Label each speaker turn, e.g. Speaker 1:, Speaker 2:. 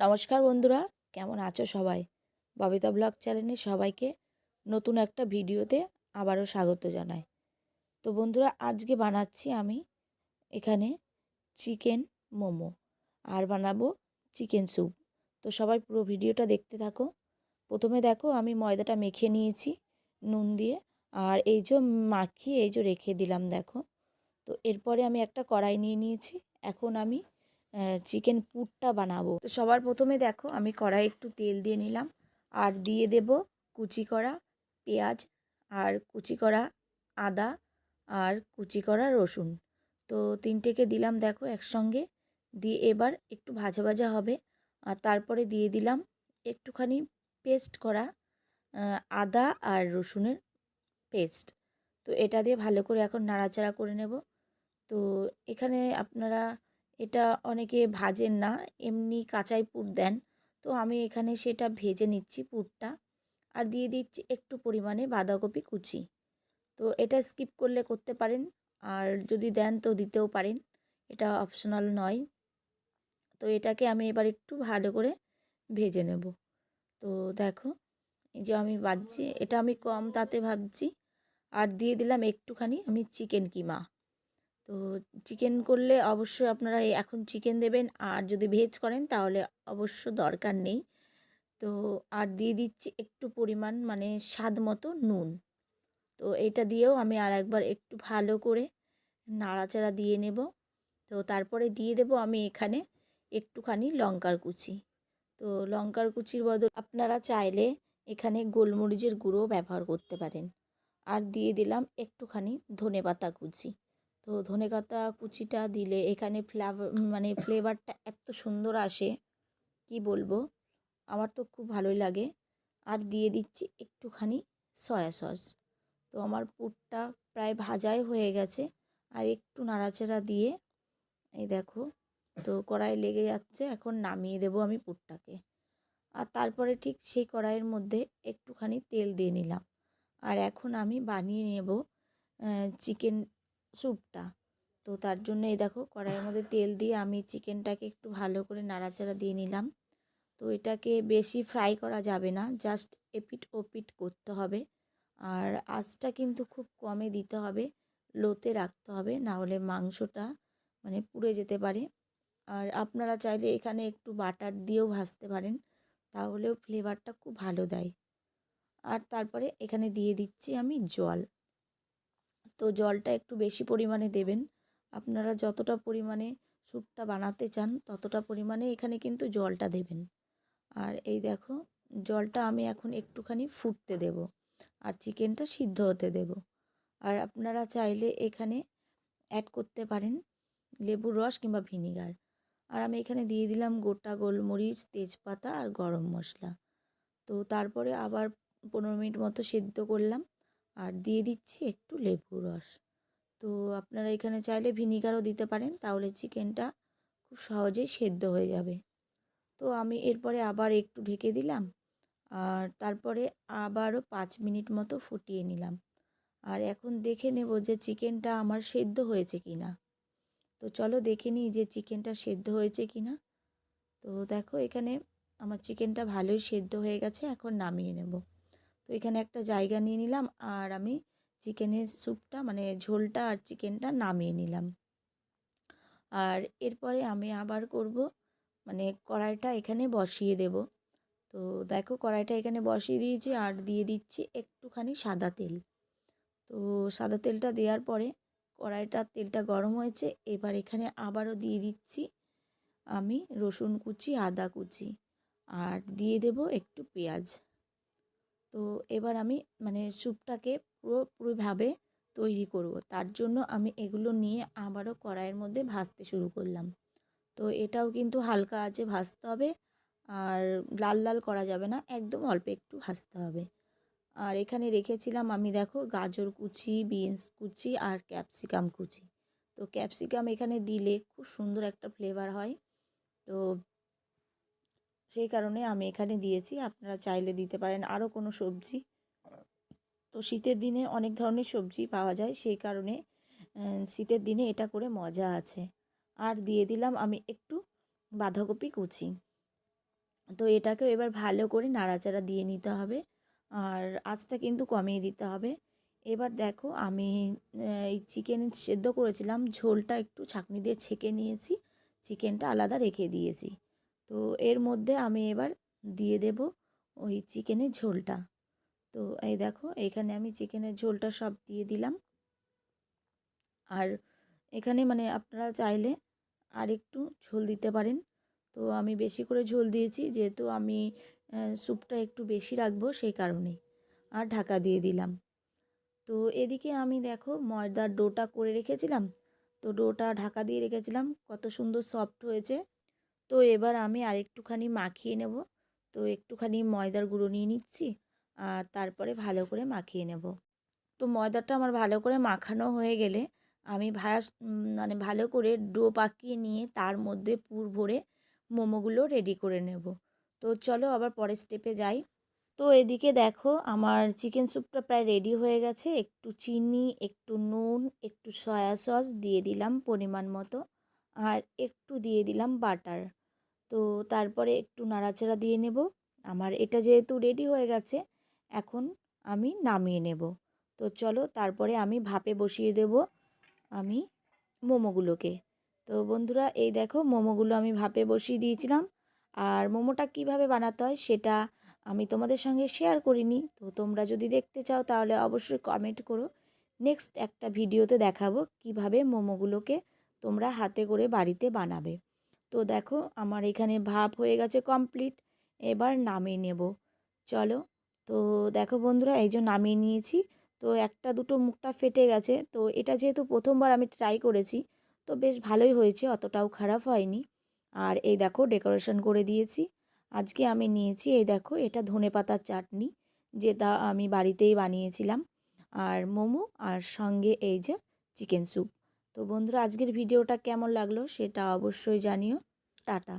Speaker 1: নমস্কার বন্ধুরা, কেমন আছো সবাই? ববিতা ব্লগ চ্যানেলে সবাইকে নতুন একটা ভিডিওতে আবারও স্বাগত জানাই। তো বন্ধুরা, আজকে বানাচ্ছি আমি এখানে চিকেন মোমো আর বানাবো চিকেন স্যুপ। তো সবাই পুরো ভিডিওটা দেখতে থাকো। প্রথমে দেখো, আমি ময়দাটা মেখে নিয়েছি নুন দিয়ে আর এই যে মাখিয়ে এই যে রেখে দিলাম, দেখো। তো এরপরে আমি একটা কড়াই নিয়ে নিয়েছি। এখন আমি চিকেন পুরটা বানাবো। তো সবার প্রথমে দেখো, আমি কড়াই একটু তেল দিয়ে নিলাম। আর দিয়ে দেব কুচি করা পেঁয়াজ আর কুচি করা আদা আর কুচি করা রসুন। তো তিনটেকে দিলাম দেখো একসঙ্গে। দিয়ে এবার একটু ভাজা ভাজা হবে। আর তারপরে দিয়ে দিলাম একটুখানি পেস্ট করা আদা আর রসুনের পেস্ট তো এটা দিয়ে ভালো করে এখন নাড়াচাড়া করে নেব। তো এখানে আপনারা এটা অনেকে ভাজেন না, এমনি কাঁচাই পুর দেন। তো আমি এখানে সেটা ভেজে নিচ্ছি পুরটা আর দিয়ে দিচ্ছি একটু পরিমাণে বাঁধাকপি কুচি। তো এটা স্কিপ করলে করতে পারেন আর যদি দেন তো দিতেও পারেন, এটা অপশনাল নয়। তো এটাকে আমি এবার একটু ভালো করে ভেজে নেব। তো দেখো, এই যে আমি বাজছি, এটা আমি কম তাতে ভাবছি আর দিয়ে দিলাম একটুখানি আমি চিকেন কিমা। তো চিকেন করলে অবশ্যই আপনারা এখন চিকেন দেবেন। আর যদি ভেজ করেন তাহলে অবশ্য দরকার নেই। তো আর দিয়ে দিচ্ছি একটু পরিমাণ মানে স্বাদ মতো নুন। তো এটা দিয়েও আমি আর একবার একটু ভালো করে নাড়াচাড়া দিয়ে নেব। তো তারপরে দিয়ে দেব আমি এখানে একটুখানি লঙ্কার কুচি। তো লঙ্কার কুচির বদল আপনারা চাইলে এখানে গোলমরিচের গুঁড়ো ব্যবহার করতে পারেন। আর দিয়ে দিলাম একটুখানি ধনে পাতা কুচি। তো ধনেপাতা কুচিটা দিলে এখানে ফ্লেভার মানে ফ্লেভারটা এত সুন্দর আসে, কি বলব? আমার তো খুব ভালোই লাগে। আর দিয়ে দিচ্ছি একটুখানি সয়া সস তো আমার পুরটা প্রায় ভাজাই হয়ে গেছে। আর একটু নাড়াচাড়া দিয়ে, এই দেখো, তো কড়াই লেগে যাচ্ছে, এখন নামিয়ে দেব আমি পুরটাকে। আর তারপরে ঠিক সেই কড়াইয়ের মধ্যে একটুখানি তেল দিয়ে নিলাম। আর এখন আমি বানিয়ে নেব চিকেন স্যুপটা। তো তার জন্য এই দেখো কড়াইয়ের মধ্যে তেল দিয়ে আমি চিকেনটাকে একটু ভালো করে নাড়াচাড়া দিয়ে নিলাম। তো এটাকে বেশি ফ্রাই করা যাবে না, জাস্ট এপিট ওপিট করতে হবে। আর আঁচটা কিন্তু খুব কমে দিতে হবে, লোতে রাখতে হবে, না হলে মাংসটা মানে পুড়ে যেতে পারে। আর আপনারা চাইলে এখানে একটু বাটার দিয়েও ভাজতে পারেন, তাহলেও ফ্লেভারটা খুব ভালো দেয়। আর তারপরে এখানে দিয়ে দিচ্ছি আমি জল। তো জলটা একটু বেশি পরিমাণে দেবেন। আপনারা যতটা পরিমাণে স্যুপটা বানাতে চান, ততটা পরিমাণে এখানে কিন্তু জলটা দেবেন। আর এই দেখো, জলটা আমি এখন একটুখানি ফুটতে দেব আর চিকেনটা সিদ্ধ হতে দেব। আর আপনারা চাইলে এখানে অ্যাড করতে পারেন লেবুর রস কিংবা ভিনিগার। আর আমি এখানে দিয়ে দিলাম গোটা গোলমরিচ, তেজপাতা আর গরম মশলা। তো তারপরে আবার পনেরো মিনিট মতো সেদ্ধ করলাম। আর দিয়ে দিচ্ছি একটু লেবুর রস। তো আপনারা এখানে চাইলে ভিনিগারও দিতে পারেন, তাহলে চিকেনটা খুব সহজেই সেদ্ধ হয়ে যাবে। তো আমি এরপরে আবার একটু ঢেকে দিলাম, আর তারপরে আবারও পাঁচ মিনিট মতো ফুটিয়ে নিলাম। আর এখন দেখে নেব যে চিকেনটা আমার সেদ্ধ হয়েছে কি না তো চলো দেখে নিই যে চিকেনটা সেদ্ধ হয়েছে কি না তো দেখো এখানে আমার চিকেনটা ভালোই সেদ্ধ হয়ে গেছে, এখন নামিয়ে নেব। তো এখানে একটা জায়গা নিয়ে নিলাম আর আমি চিকেনের স্যুপটা মানে ঝোলটা আর চিকেনটা নামিয়ে নিলাম। আর এরপরে আমি আবার করব মানে কড়াইটা এখানে বসিয়ে দেব। তো দেখো কড়াইটা এখানে বসিয়ে দিয়েছি আর দিয়ে দিচ্ছি একটুখানি সাদা তেল। তো সাদা তেলটা দেওয়ার পরে কড়াইটার তেলটা গরম হয়েছে, এবার এখানে আবারও দিয়ে দিচ্ছি আমি রসুন কুচি, আদা কুচি। আর দিয়ে দেব একটু পেঁয়াজ। তো এবার আমি মানে স্যুপটাকে পুরোপুরিভাবে তৈরি করব। তার জন্য আমি এগুলো নিয়ে আবারও কড়াইয়ের মধ্যে ভাজতে শুরু করলাম। তো এটাও কিন্তু হালকা আছে ভাজতে হবে, আর লাল লাল করা যাবে না, একদম অল্প একটু ভাজতে হবে। আর এখানে রেখেছিলাম আমি দেখো গাজর কুচি, বিনস কুচি আর ক্যাপসিকাম কুচি। তো ক্যাপসিকাম এখানে দিলে খুব সুন্দর একটা ফ্লেভার হয়। তো সেই কারণে আমি এখানে দিয়েছি। আপনারা চাইলে দিতে পারেন আরও কোনো সবজি। তো শীতের দিনে অনেক ধরনের সবজি পাওয়া যায়, সেই কারণে শীতের দিনে এটা করে মজা আছে। আর দিয়ে দিলাম আমি একটু বাঁধাকপি কুচি। তো এটাকেও এবার ভালো করে নাড়াচাড়া দিয়ে নিতে হবে। আর আঁচটা কিন্তু কমিয়ে দিতে হবে। এবার দেখো আমি এই চিকেন সেদ্ধ করেছিলাম, ঝোলটা একটু ছাঁকনি দিয়ে ছেঁকে নিয়েছি। চিকেনটা আলাদা রেখে দিয়েছি। তো এর মধ্যে আমি এবার দিয়ে দেব ওই চিকেনের ঝোলটা। তো এই দেখো, এখানে আমি চিকেনের ঝোলটা সব দিয়ে দিলাম। আর এখানে মানে আপনারা চাইলে আর একটু ঝোল দিতে পারেন। তো আমি বেশি করে ঝোল দিয়েছি, যেহেতু আমি স্যুপটা একটু বেশি রাখব সেই কারণে আর ঢাকা দিয়ে দিলাম। তো এদিকে আমি দেখো, ময়দার ডোটা করে রেখেছিলাম। তো ডোটা ঢাকা দিয়ে রেখেছিলাম। কত সুন্দর সফট হয়েছে। তো এবার আমি আরেকটুখানি মাখিয়ে নেব। তো একটুখানি ময়দার গুঁড়ো নিয়ে নিচ্ছি, আর তারপরে ভালো করে মাখিয়ে নেব। তো ময়দাটা আমার ভালো করে মাখানো হয়ে গেলে আমি ভাস মানে ভালো করে ডো পাকিয়ে নিয়ে তার মধ্যে পুর ভরে মোমোগুলো রেডি করে নেব। তো চলো আবার পরের স্টেপে যাই। তো এদিকে দেখো আমার চিকেন স্যুপটা প্রায় রেডি হয়ে গেছে। একটু চিনি, একটু নুন, একটু সয়া সস দিয়ে দিলাম পরিমাণ মতো। আর একটু দিয়ে দিলাম বাটার তো তারপরে একটু নাড়াচাড়া দিয়ে নেব। আমার এটা যেহেতু রেডি হয়ে গেছে, এখন আমি নামিয়ে নেব। তো চলো তারপরে আমি ভাপে বসিয়ে দেব আমি মোমোগুলোকে। তো বন্ধুরা, এই দেখো মোমোগুলো আমি ভাপে বসিয়ে দিয়েছিলাম। আর মোমোটা কীভাবে বানাতে হয় সেটা আমি তোমাদের সঙ্গে শেয়ার করিনি। তো তোমরা যদি দেখতে চাও তাহলে অবশ্যই কমেন্ট করো। নেক্সট একটা ভিডিওতে দেখাবো কীভাবে মোমোগুলোকে তোমরা হাতে করে বাড়িতে বানাবে। তো দেখো আমার এখানে ভাপ হয়ে গেছে কমপ্লিট এবার নামিয়ে নেব। চলো, তো দেখো বন্ধুরা, এই যে নামিয়ে নিয়েছি, তো একটা দুটো মুখটা ফেটে গেছে, তো এটা যেহেতু প্রথমবার আমি ট্রাই করেছি, তো বেশ ভালোই হয়েছে, অতটাও খারাপ হয়নি। আর এই দেখো ডেকোরেশন করে দিয়েছি, আজকে আমি নিয়েছি, এই দেখো এটা ধনে পাতার চাটনি, যেটা আমি বাড়িতেই বানিয়েছিলাম। আর মোমো, আর সঙ্গে এই যে চিকেন স্যুপ তো বন্ধুরা আজকের ভিডিওটা কেমন লাগল সেটা অবশ্যই জানিও। টাটা।